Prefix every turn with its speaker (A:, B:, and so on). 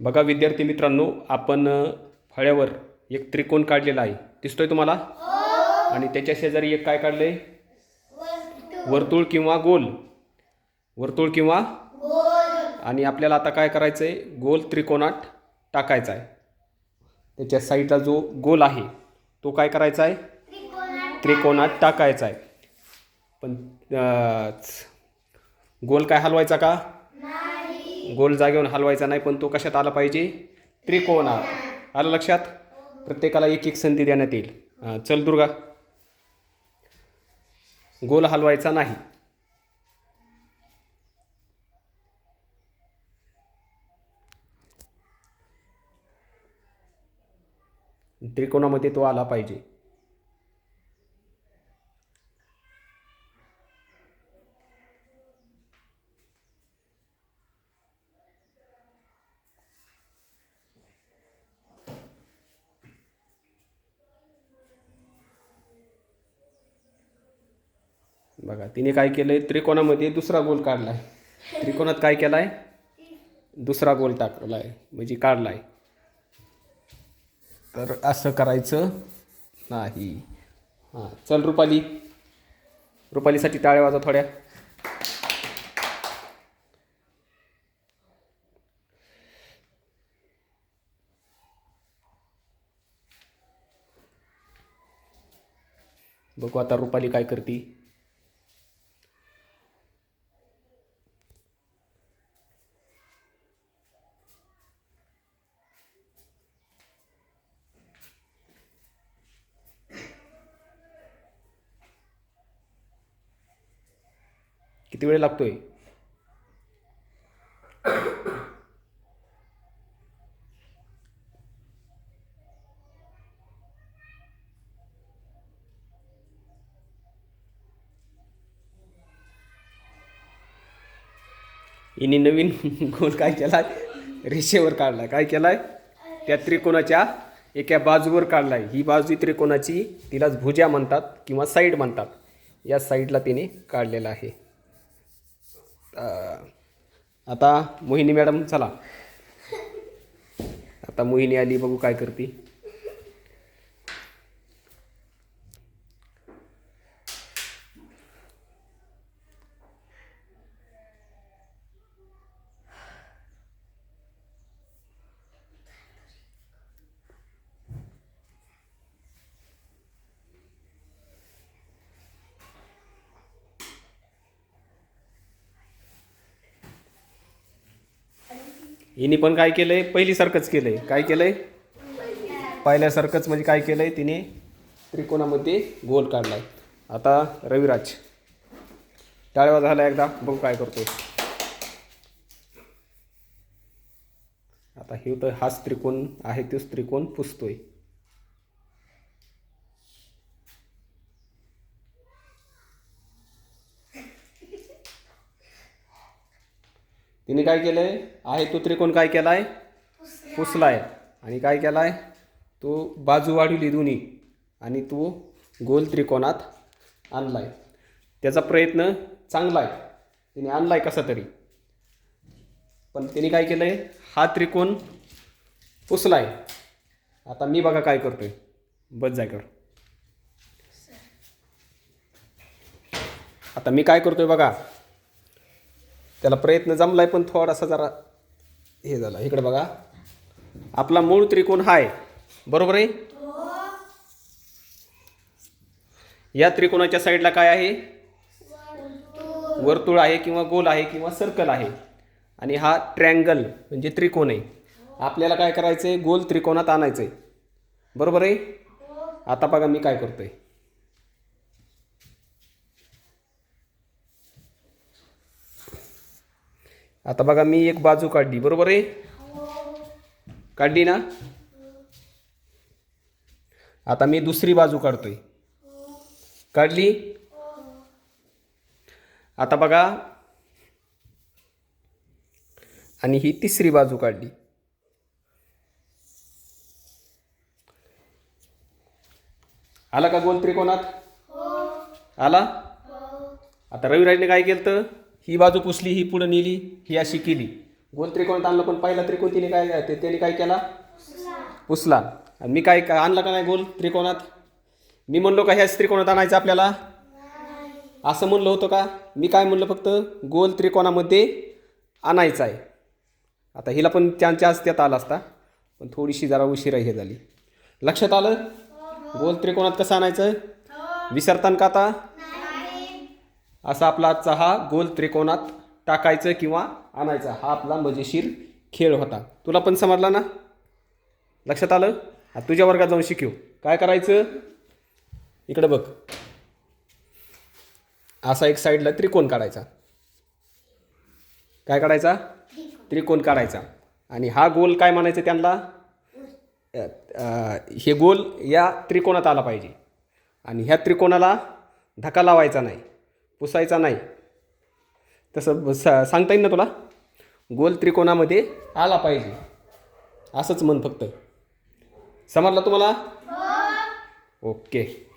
A: बघा विद्यार्थी मित्रांनो आपण फळ्यावर एक त्रिकोण काढलेला आहे. दिसतोय तुम्हाला? आणि त्याच्या शेजारी एक काय काढलंय? वर्तुळ किंवा गोल. वर्तुळ किंवा आणि आपल्याला आता काय करायचं आहे गोल त्रिकोणात टाकायचा आहे. त्याच्या साईडला जो गोल आहे तो काय करायचा आहे? त्रिकोणात टाकायचा आहे. पण गोल काय हलवायचा का? गोल जागेवर हलवायचा नाही पण तो कशात आला पाहिजे? त्रिकोणात. आलं लक्षात? प्रत्येकाला एक एक संधी देण्यात येईल. चल दुर्गा. गोल हलवायचा नाही. त्रिकोणामध्ये तो आला पाहिजे. बघा तिने काय केलं आहे त्रिकोणामध्ये दुसरा गोल काढला आहे त्रिकोणात काय केलाय? दुसरा गोल टाकलाय म्हणजे काढला आहे तर असं करायचं नाही. हां चल रुपाली. रुपालीसाठी टाळ्या वाजा थोड्या. बघू आता रुपाली काय करते. किती वेळ लागतोय? हिने नवीन गोल काय केलाय? रेषेवर काढलाय. काय केलाय? त्या त्रिकोणाच्या एका बाजूवर काढलाय. ही बाजू त्रिकोणाची तिलाच भुजा म्हणतात किंवा साईड म्हणतात. या साईडला तिने काढलेला आहे. आता मोहिनी मॅडम चला. आता मोहिनी आली बघू काय करते. हिने पण काय केलंय? पहिलीसारखंच केलंय. काय केलंय? पहिल्यासारखंच म्हणजे काय केलंय? तिने त्रिकोणामध्ये गोल काढलाय. आता रविराज. टाळेवा झाला एकदा बघू काय करतोय. आता हे तर हाच त्रिकोण आहे तोच त्रिकोण पुसतोय. तिने काय केलंय? आहे तो त्रिकोण काय केलाय? पुसलाय. आणि काय केलाय? तो बाजू वाढवली दोन्ही. आणि तो गोल त्रिकोणात आणलाय. त्याचा प्रयत्न चांगला आहे तिने आणलाय कसा तरी. पण तिने काय केलंय? हा त्रिकोण पुसलाय. आता मी बघा काय करतोय. बस जाय कर. आता मी काय करतोय बघा? त्याला प्रयत्न जमलाय पण थोडासा जरा हे झाला. इकडे बघा. आपला मूळ त्रिकोण हा आहे बरोबर आहे? या त्रिकोणाच्या साईडला काय आहे? वर्तुळ आहे किंवा गोल आहे किंवा सर्कल आहे. आणि हा ट्रँगल म्हणजे त्रिकोण आहे. आपल्याला काय करायचं आहे गोल त्रिकोणात आणायचं आहे बरोबर आहे? आता बघा मी काय करतोय. आता बघा मी एक बाजू काढली. बरोबर आहे? काढली ना? आता मी दुसरी बाजू काढतोय. काढली? आता बघा. आणि ही तिसरी बाजू काढली. आला का गोल त्रिकोणात? आला? आता रविराजने काय केलं तर ही बाजू पुसली ही पुढं नेली ही अशी केली. गोल त्रिकोणात आणलं पण पहिला त्रिकोण तिने काय ते त्याने काय केला? पुसला. आणि मी काय काय आणलं का नाही गोल त्रिकोणात? मी म्हणलो का ह्याच त्रिकोणात आणायचं आपल्याला? असं म्हणलं होतं का? मी काय म्हणलं फक्त गोल त्रिकोणामध्ये आणायचं आहे. आता हिला पण त्यांच्या त्यात आला असता पण थोडीशी जरा उशिरा हे झाली. लक्षात आलं? गोल त्रिकोणात कसं आणायचं? विसरताना का आता? असा आपला आजचा हा गोल त्रिकोणात टाकायचं किंवा आणायचा. हा आपला मजेशीर खेळ होता. तुला पण समजला ना? लक्षात आलं? तुझ्या वर्गात जाऊन शिकू. काय करायचं? इकडं बघ. असा एक साईडला त्रिकोण काढायचा. काय काढायचा? त्रिकोण काढायचा. आणि हा गोल काय म्हणायचं त्यांना? हे गोल या त्रिकोणात आला पाहिजे. आणि ह्या त्रिकोणाला धक्का लावायचा नाही. पुसायचा नाही. तसं सा- सांगता येईल ना तुला? गोल त्रिकोणामध्ये आला पाहिजे. असंच म्हण फक्त. समजलं तुम्हाला? ओके.